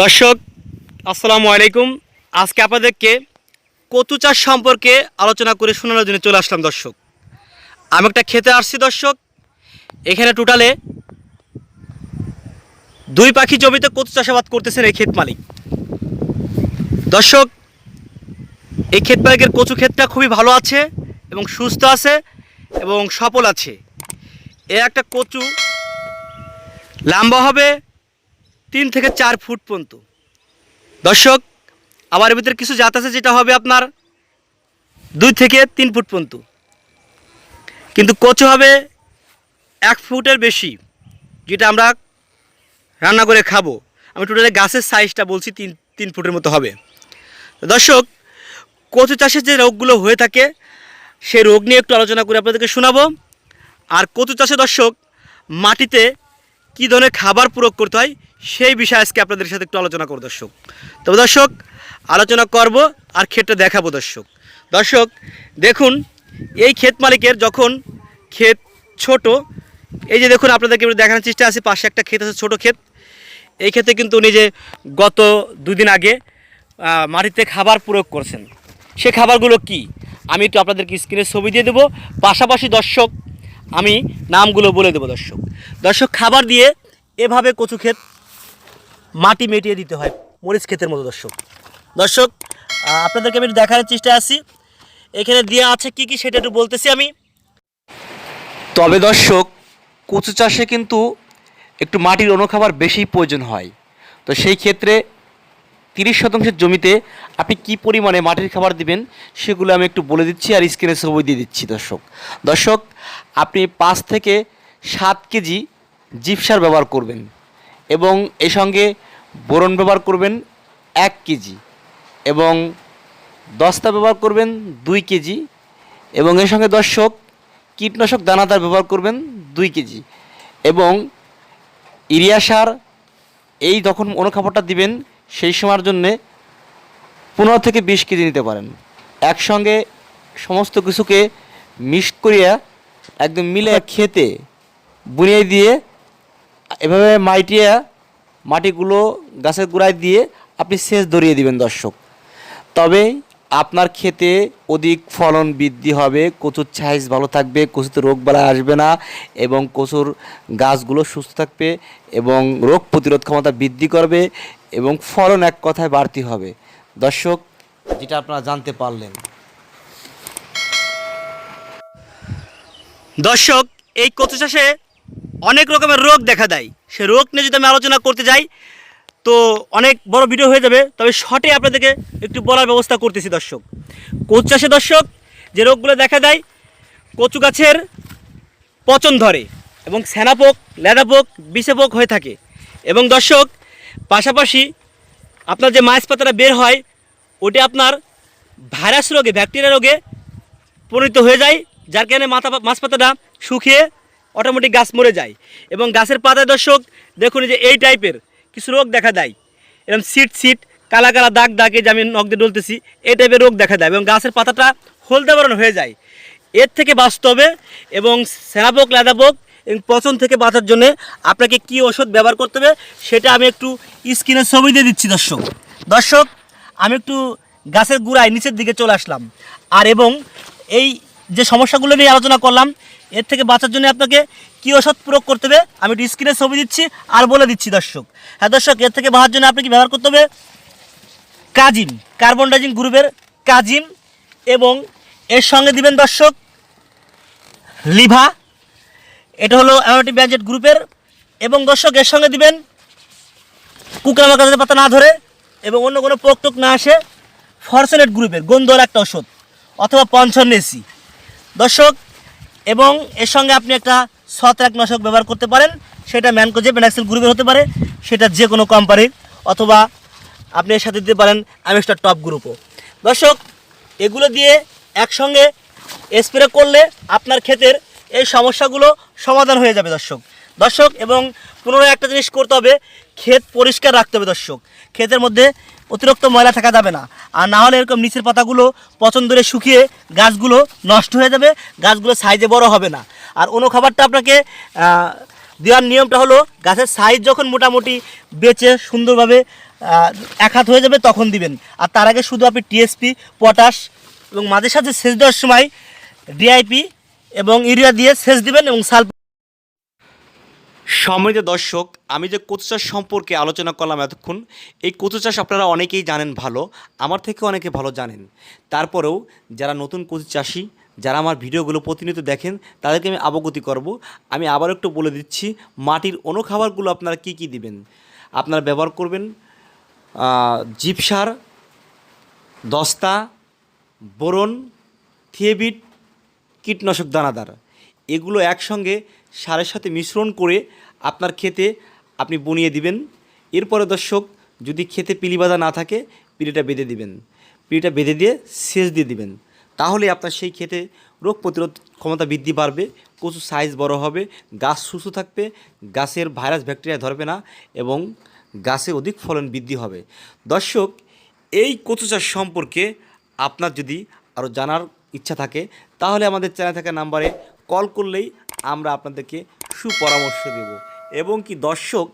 দর্শক, আসসালামু আলাইকুম। আজকে আপনাদেরকে কচু চাষ সম্পর্কে আলোচনা করে শোনানোর জন্য চলে আসলাম দর্শক। আমি একটা খেতে আসছি দর্শক। এখানে টোটালে দুই পাখি জমিতে কচু চাষাবাদ করতেছেন এই ক্ষেত মালিক। দর্শক, এই ক্ষেত মালিকের কচু ক্ষেতটা খুবই ভালো আছে এবং সুস্থ আছে এবং সফল আছে। এ একটা কচু লম্বা হবে তিন থেকে চার ফুট পর্যন্ত। দর্শক আবার ভিতরে কিছু জাত আছে যেটা হবে আপনার দুই থেকে তিন ফুট পর্যন্ত। কিন্তু কচু হবে এক ফুটের বেশি, যেটা আমরা রান্না করে খাব। আমি টোটালি গাছের সাইজটা বলছি তিন তিন ফুটের মতো হবে। দর্শক, কচু চাষের যে রোগগুলো হয়ে থাকে সেই রোগ নিয়ে একটু আলোচনা করে আপনাদেরকে শোনাবো। আর কচু চাষে দর্শক, মাটিতে কী ধরনের খাবার প্রয়োগ করতে হয় সেই বিষয়ে আজকে আপনাদের সাথে একটু আলোচনা করব দর্শক। তবে দর্শক, আলোচনা করব আর ক্ষেতটা দেখাবো দর্শক। দর্শক, দেখুন, এই ক্ষেত মালিকের যখন ক্ষেত ছোট, এই যে দেখুন আপনাদেরকে দেখানোর চেষ্টা আছে, পাশে একটা ক্ষেত আছে, ছোটো ক্ষেত। এই ক্ষেত্রে কিন্তু উনি যে গত দুদিন আগে মাটিতে খাবার প্রয়োগ করছেন। সে খাবারগুলো কি? আমি একটু আপনাদেরকে স্ক্রিনে ছবি দিয়ে দেবো। পাশাপাশি দর্শক, আমি নামগুলো বলে দেবো দর্শক। দর্শক, খাবার দিয়ে এভাবে কচু ক্ষেত মাটি মেটিয়ে দিতে হয় মরিচ ক্ষেতের মতো, দর্শক। দর্শক আপনাদেরকে আমি দেখানোর চেষ্টা আছি। এখানে দেওয়া আছে কি কি, সেটা একটু বলতেছি আমি। তবে দর্শক, কচু চাষে কিন্তু একটু মাটির অনুখাবার বেশি প্রয়োজন হয়। তো সেই ক্ষেত্রে তিরিশ শতাংশের জমিতে আপনি কি পরিমাণে মাটির খাবার দিবেন, সেগুলো আমি একটু বলে দিচ্ছি আর স্ক্রিনে ছবি দিয়ে দিচ্ছি, দর্শক। দর্শক, আপনি পাঁচ থেকে সাত কেজি জিপসার ব্যবহার করবেন। এবং এর সঙ্গে বোরন ব্যবহার করবেন এক কেজি এবং দস্তা ব্যবহার করবেন দুই কেজি এবং এর সঙ্গে দর্শক কীটনাশক দানাদার ব্যবহার করবেন দুই কেজি এবং ইরিয়া সার, এই যখন অনুখাবারটা দিবেন, সেই সময়ের জন্যে পনেরো থেকে বিশ কেজি নিতে পারেন। একসঙ্গে সমস্ত কিছুকে মিক্স করিয়া একদম মিলে খেতে বুনিয়ে দিয়ে এভাবে মাইটিয়া মাটিগুলো গাছের গোড়ায় দিয়ে আপনি সেচ ধরিয়ে দিবেন দর্শক। তবে আপনার ক্ষেতে অধিক ফলন বৃদ্ধি হবে, কচুর সাইজ ভালো থাকবে, কচুতে রোগ বালা আসবে না এবং কচুর গাছগুলো সুস্থ থাকবে এবং রোগ প্রতিরোধ ক্ষমতা বৃদ্ধি করবে এবং ফলন এক কথায় বাড়তি হবে। দর্শক, যেটা আপনারা জানতে পারলেন। দর্শক, এই কচু চাষে অনেক রকমের রোগ দেখা দেয়। সে রোগ নিয়ে যদি আমি আলোচনা করতে যাই, তো অনেক বড় ভিডিও হয়ে যাবে। তবে শর্টে আপনাদেরকে একটু বলার ব্যবস্থা করতেছি দর্শক। কচু চাষে দর্শক, যে রোগগুলো দেখা দেয়, কচু গাছের পচন ধরে এবং সেনাপোক, লেদাপোক, বিষেপোক হয়ে থাকে। এবং দর্শক, পাশাপাশি আপনার যে মাছ পাতাটা বের হয়, ওটি আপনার ভাইরাস রোগে ব্যাকটেরিয়া রোগে পরিণত হয়ে যায়, যার কারণে মাথা মাছ পাতাটা শুকিয়ে অটোমেটিক গাছ মরে যায়। এবং গাছের পাতায় দর্শক, দেখুন যে এই টাইপের কিছু রোগ দেখা দেয়। এরকম সিট সিট কালা কালা দাগ দাগে যে আমি নখ দিয়ে ডলতেছি, এই টাইপের রোগ দেখা দেয় এবং গাছের পাতাটা হলদে বরণ হয়ে যায়। এর থেকে বাঁচতে হবে এবং সেনাপোক লাদাপোক এবং পচন থেকে বাঁচার জন্য আপনাকে কি ওষুধ ব্যবহার করতে হবে সেটা আমি একটু স্ক্রিনে ছবি দিয়ে দিচ্ছি, দর্শক। দর্শক, আমি একটু গাছের গুড়ায় নিচের দিকে চলে আসলাম। আর এবং এই যে সমস্যাগুলো নিয়ে আলোচনা করলাম এর থেকে বাঁচার জন্য আপনাকে কী ওষুধ প্রয়োগ করতে হবে, আমি একটু স্ক্রিনে ছবি দিচ্ছি আর বলে দিচ্ছি দর্শক। হ্যাঁ দর্শক, এর থেকে বাঁচার জন্য আপনাকে ব্যবহার করতে হবে? কাজিম কার্বন ডাইজিং গ্রুপের কাজিম এবং এর সঙ্গে দিবেন দর্শক লিভা। এটা হলো অ্যামাটি ব্যাজেট গ্রুপের এবং দর্শক, এর সঙ্গে দিবেন কুকরামা যাতে পাতা না ধরে এবং অন্য কোনো পোক টোক না আসে, ফরসেনেট গ্রুপের গন্ধর একটা ওষুধ অথবা পঞ্চন্নেসি দর্শক এবং এর সঙ্গে আপনি একটা ছত্রাকনাশক ব্যবহার করতে পারেন। সেটা ম্যানকোজে পেনাক্সেল গ্রুপের হতে পারে, সেটা যে কোনো কোম্পানির অথবা আপনি এর সাথে দিতে পারেন অ্যামেস্টার টপ গ্রুপও দর্শক, এগুলো দিয়ে একসঙ্গে স্প্রে করলে আপনার ক্ষেতের এই সমস্যাগুলো সমাধান হয়ে যাবে দর্শক। দর্শক, এবং পুনরায় একটা জিনিস করতে হবে, ক্ষেত পরিষ্কার রাখতে হবে দর্শক। ক্ষেতের মধ্যে অতিরিক্ত ময়লা থাকা যাবে না। আর না হলে এরকম নিচের পাতাগুলো পচন ধরে শুকিয়ে গাছগুলো নষ্ট হয়ে যাবে, গাছগুলো সাইজে বড় হবে না। আর অন্য খাবারটা আপনাকে দেওয়ার নিয়মটা হলো, গাছের সাইজ যখন মোটামুটি বেচে সুন্দরভাবে এক হাত হয়ে যাবে তখন দিবেন। আর তার আগে শুধু আপনি টিএসপি পটাশ এবং মাঝে সাথে সেচ দেওয়ার সময় ডিআইপি এবং ইউরিয়া দিয়ে সেচ দিবেন এবং সাল সম্মানিত দর্শক, আমি যে কচু চাষ সম্পর্কে আলোচনা করলাম এতক্ষণ, এই কচু চাষ আপনারা অনেকেই জানেন ভালো, আমার থেকে অনেকে ভালো জানেন। তারপরেও যারা নতুন কচু চাষি, যারা আমার ভিডিওগুলো প্রতিনিয়ত দেখেন, তাদেরকে আমি অবগতি করব। আমি আবার একটু বলে দিচ্ছি, মাটির অনুখাবারগুলো আপনারা কি কি দিবেন? আপনারা ব্যবহার করবেন জিপ সার, দস্তা, বোরন, থিয়েবিট, কীটনাশক দানাদার। এগুলো একসঙ্গে সারের সাথে মিশ্রণ করে আপনার খেতে আপনি বনিয়ে দিবেন। এরপরে দর্শক, যদি খেতে পিলি বাঁধা না থাকে পিলিটা বেঁধে দিবেন। পিলিটা বেঁধে দিয়ে সেচ দিয়ে দিবেন। তাহলে আপনার সেই ক্ষেতে রোগ প্রতিরোধ ক্ষমতা বৃদ্ধি বাড়বে কচু সাইজ বড় হবে, গাছ সুস্থ থাকবে, গাছের ভাইরাস ব্যাকটেরিয়া ধরবে না এবং গাছে অধিক ফলন বৃদ্ধি হবে। দর্শক, এই কচু চাষ সম্পর্কে আপনার যদি আরও জানার ইচ্ছা থাকে, তাহলে আমাদের চ্যানেল থাকা নাম্বারে কল করলেই আমরা আপনাদেরকে সুপরামর্শ দেব এবং কি দর্শক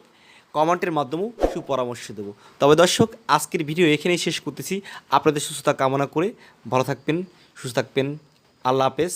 কমেন্টের মাধ্যমেও সুপরামর্শ দেব। তবে দর্শক, আজকের ভিডিও এখানেই শেষ করতেছি। আপনাদের সুস্থতা কামনা করে ভালো থাকবেন, সুস্থ থাকবেন। আল্লাহ হাফেজ।